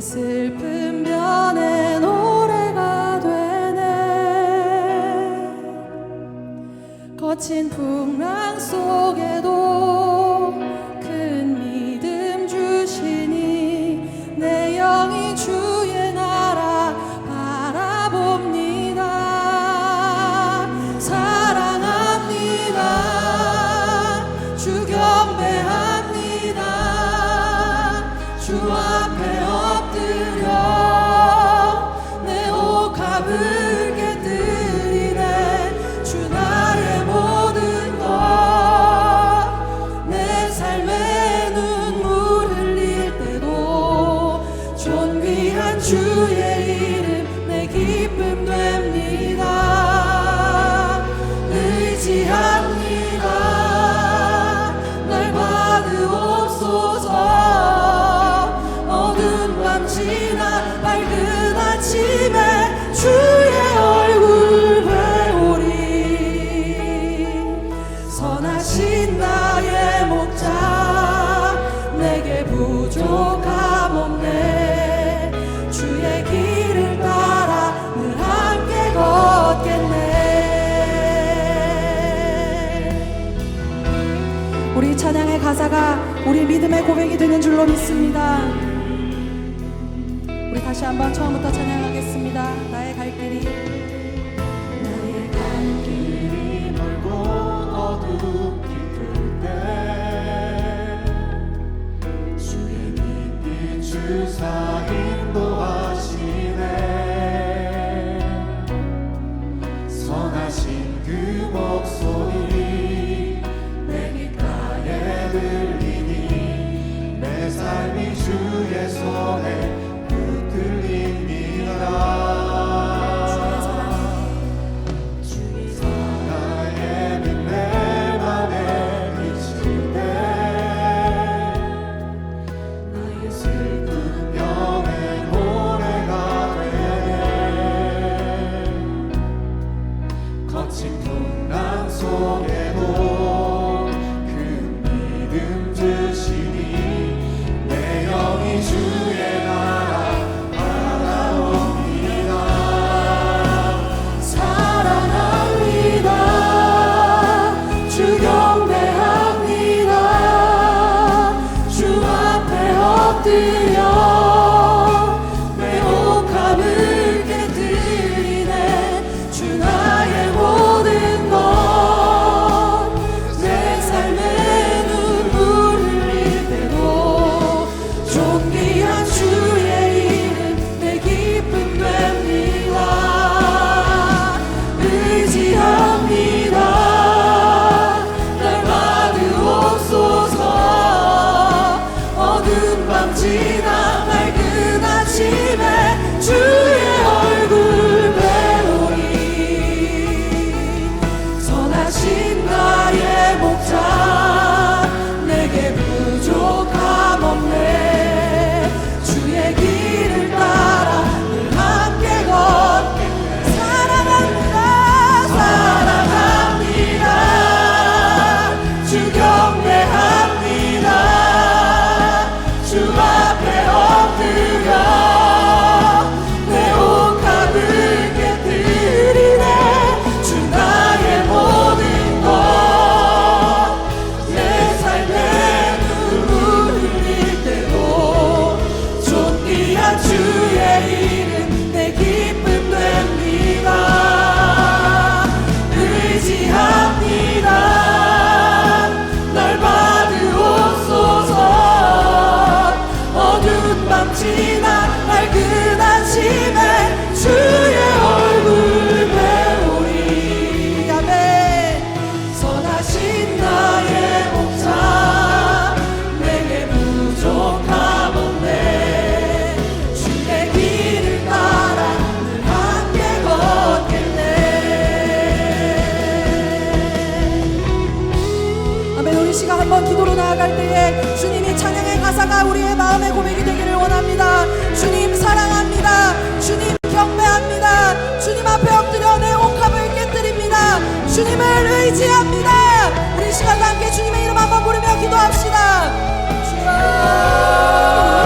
슬픈 변에 노래가 되네. 거친 풍랑 속에도 우리 믿음의 고백이 되는 줄로 믿습니다. 우리 다시 한번 처음부터 찬양합니다. 하나가 우리의 마음의 고백이 되기를 원합니다. 주님 사랑합니다. 주님 경배합니다. 주님 앞에 엎드려 내 옥합을 깨뜨립니다. 주님을 의지합니다. 우리 시간 함께 주님의 이름 한번 부르며 기도합시다. 주님.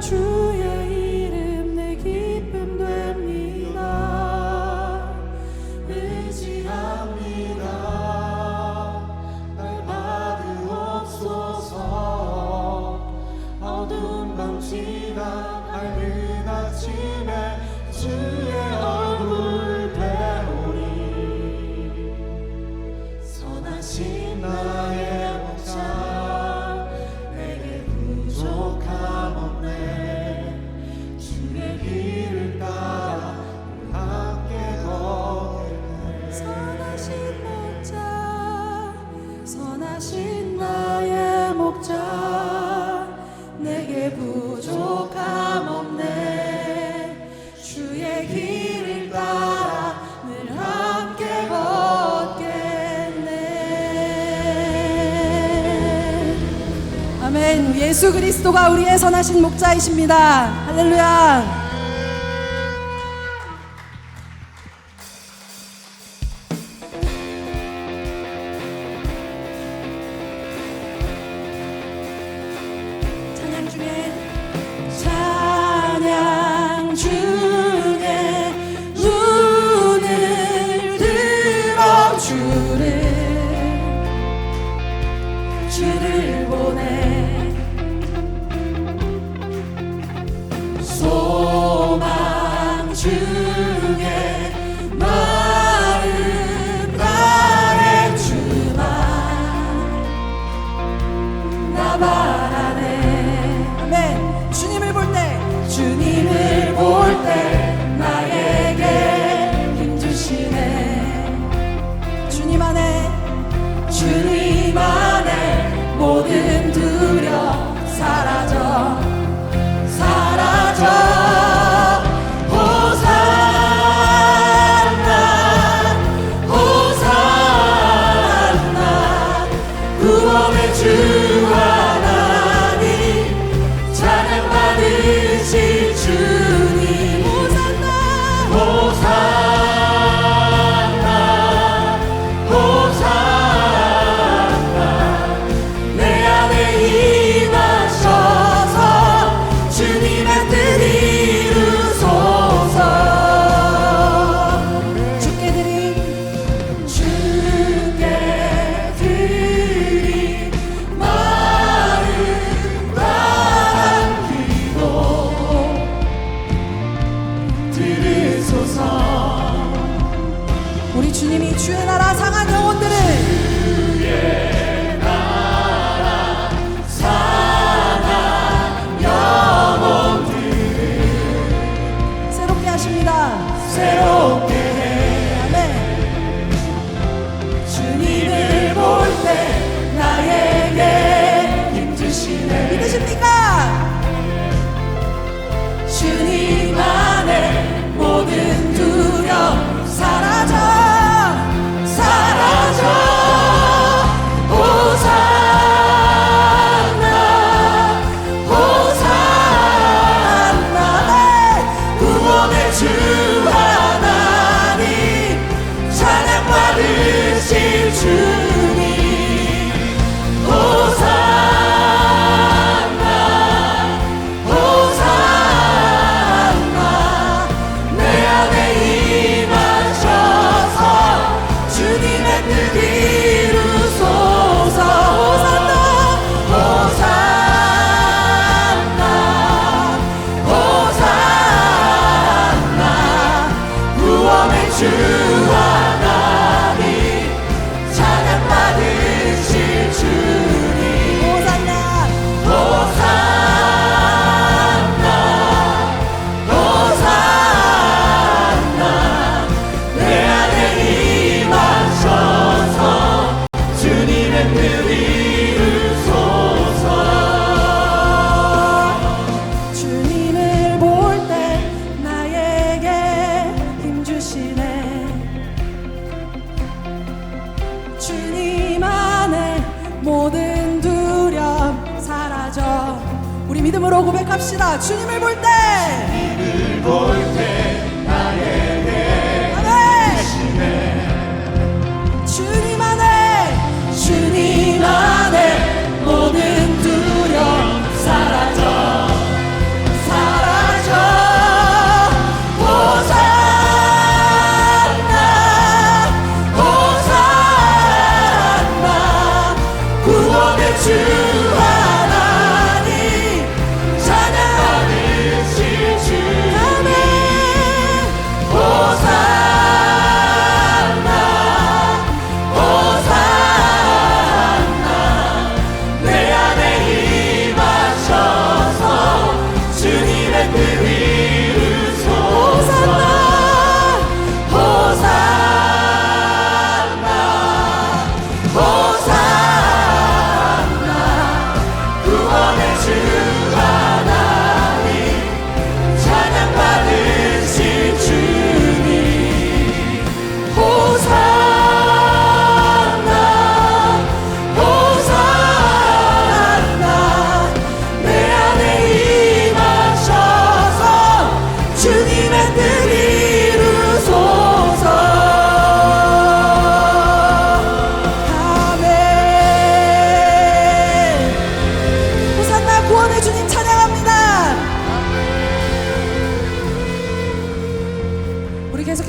true. 된 예수 그리스도가 우리의 선하신 목자이십니다. 할렐루야.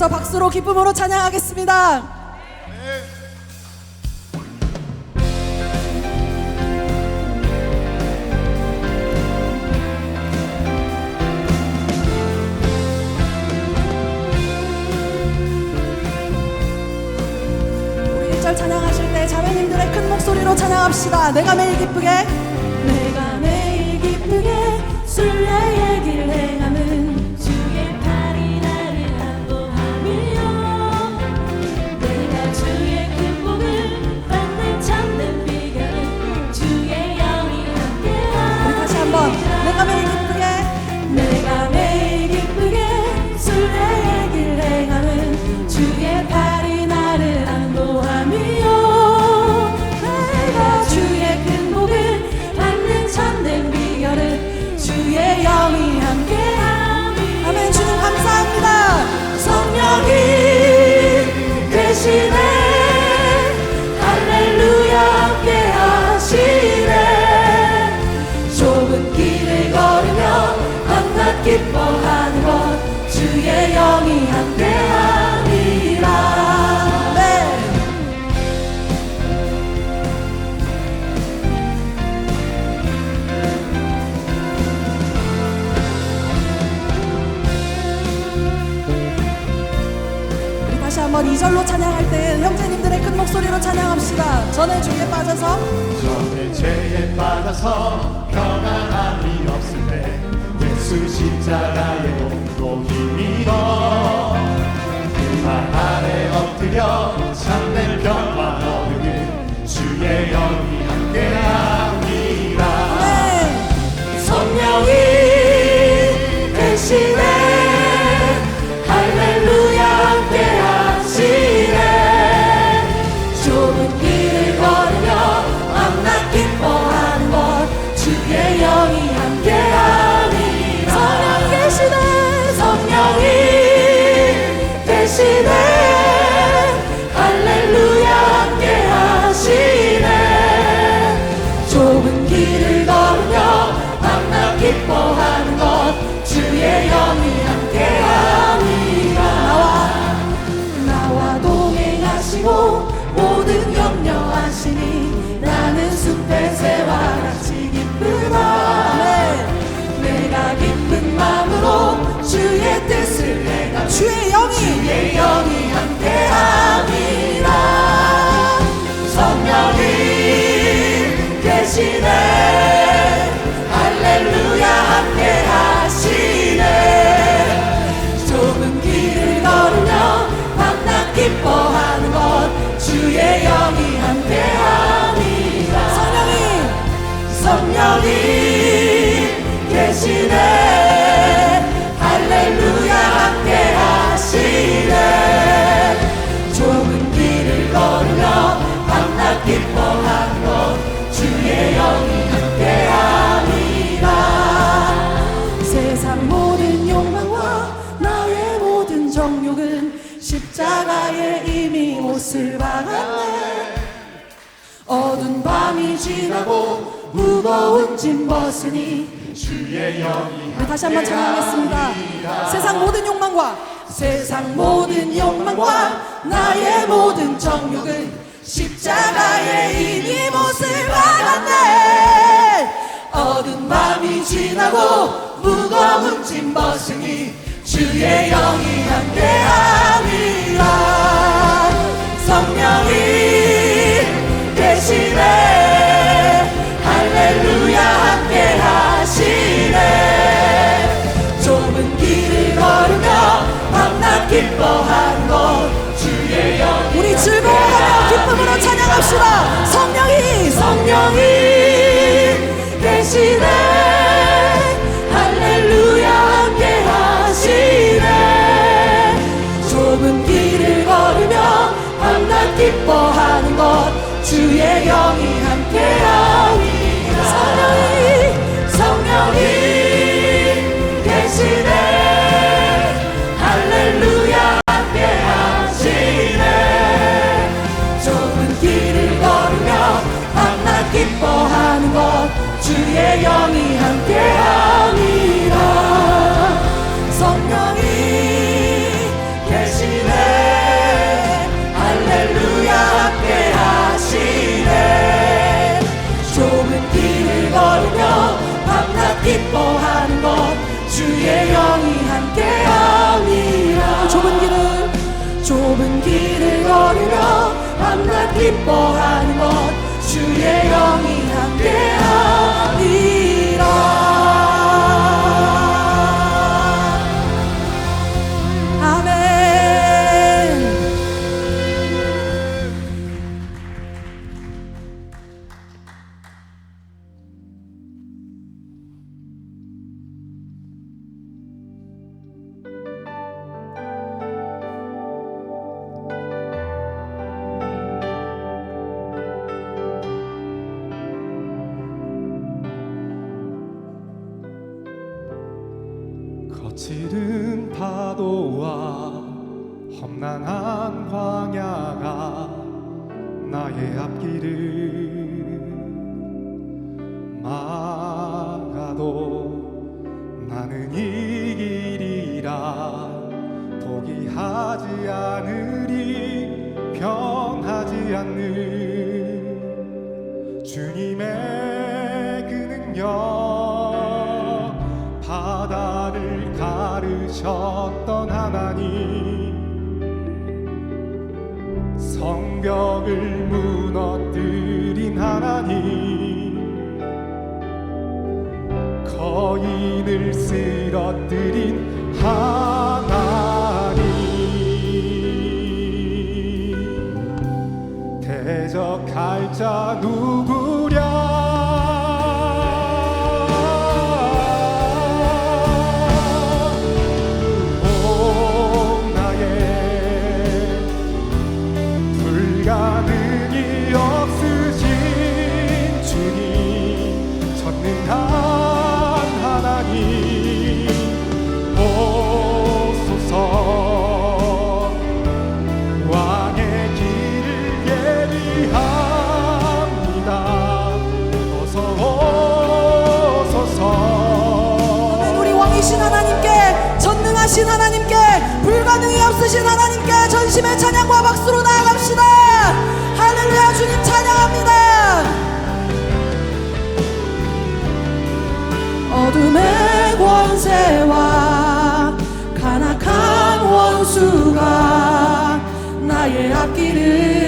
위해서 박수로 기쁨으로 찬양하겠습니다. 우리 1절 찬양하실 때 자매님들의 큰 목소리로 찬양합시다. 내가 매일 기쁘게. 목소리로 찬양합시다. 전에 주에 빠져서 전에 죄에 빠져서 평안함이 없을 때 예수 십자가에 몸도 힘이더 그말 아래 엎드려 참된 평화 얻으니 주의 영이 함께합니다 네. 성령이 대신에 주의 영이 주의 영이 함께함이라 성령이 계시네 지나고 무거운 짐 벗으니 주의 영이 다시 한번 찬양하겠습니다. 세상 모든 욕망과 세상 모든 욕망과 나의 모든 정욕은 십자가에 이미 못을 박았네. 어두운 밤이 지나고 무거운 짐 벗으니 주의 영이 함께함이라. 성령이 기뻐하는 것 주의 영 우리 즐거워하며 기쁨으로 찬양합시다. 성령이 성령이 계시네. 할렐루야 함께 하시네. 좁은 길을 걸으며 만나 기뻐하는 것 주의 영이 주의 영이 함께함이라 좁은 길을 좁은 길을 걸으며 만나 기뻐하는 것 주의 영이 함께 파도와 험난한 광야가 나의 앞길을 막아도 나는 이 길이라 포기하지 않으리. 변 성벽을 무너뜨린 하나님 거인을 쓰러뜨린 하나님. 대적할 자 누구 없으신 하나님께 전심의 찬양과 박수로 나아갑시다. 할렐루야 주님 찬양합니다. 어둠의 권세와 간악한 원수가 나의 앞길을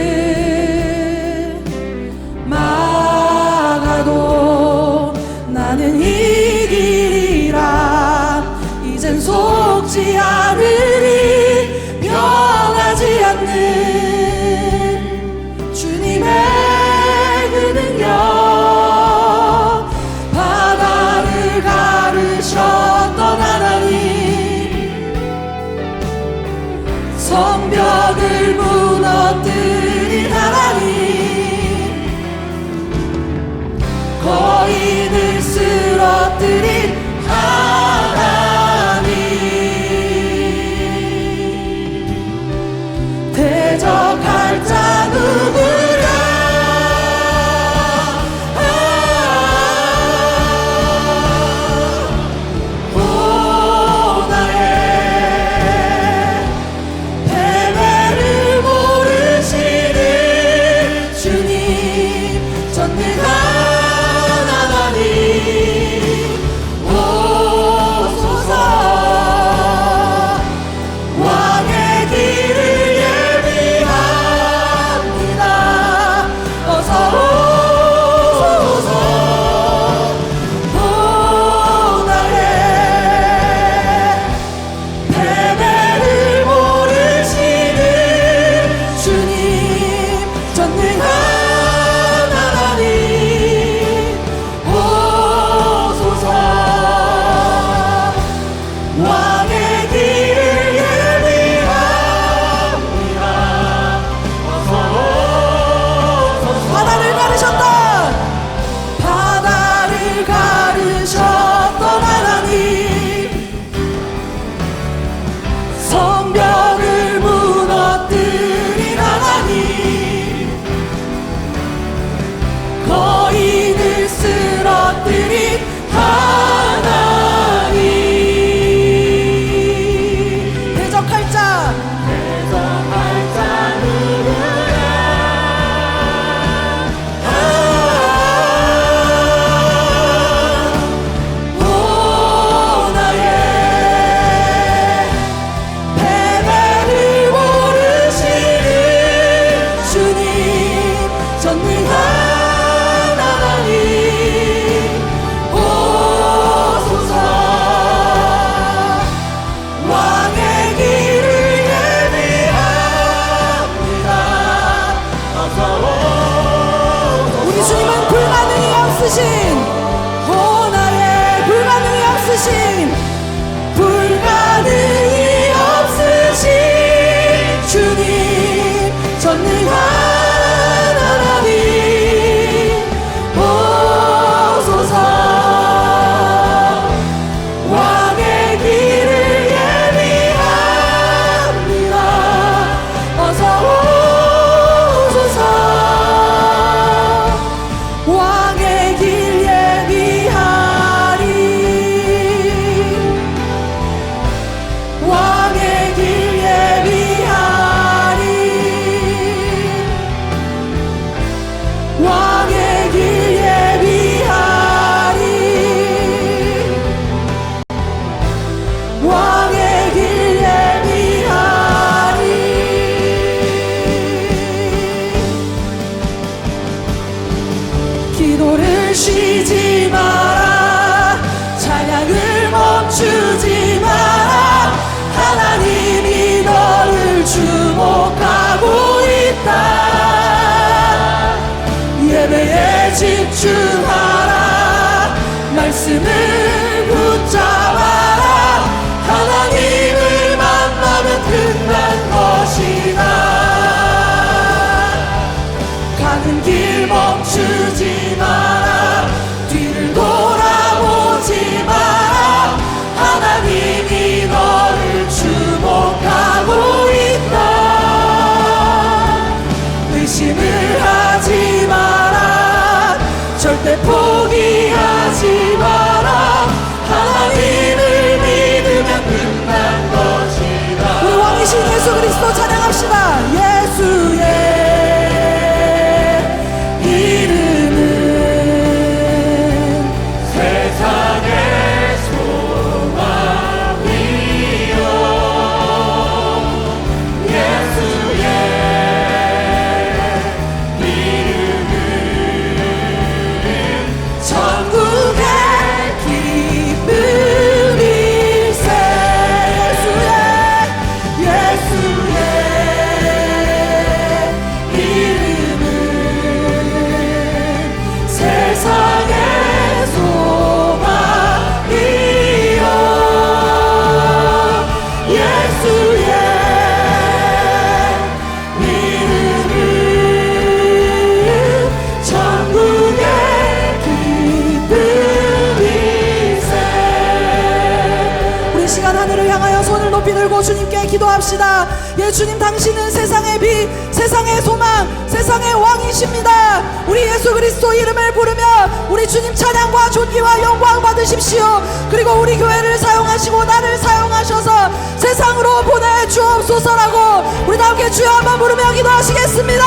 주님께 기도합시다. 예 주님 당신은 세상의 빛 세상의 소망 세상의 왕이십니다. 우리 예수 그리스도 이름을 부르며 우리 주님 찬양과 존귀와 영광 받으십시오. 그리고 우리 교회를 사용하시고 나를 사용하셔서 세상으로 보내주옵소서라고 우리 다 함께 주여 한번 부르며 기도하시겠습니다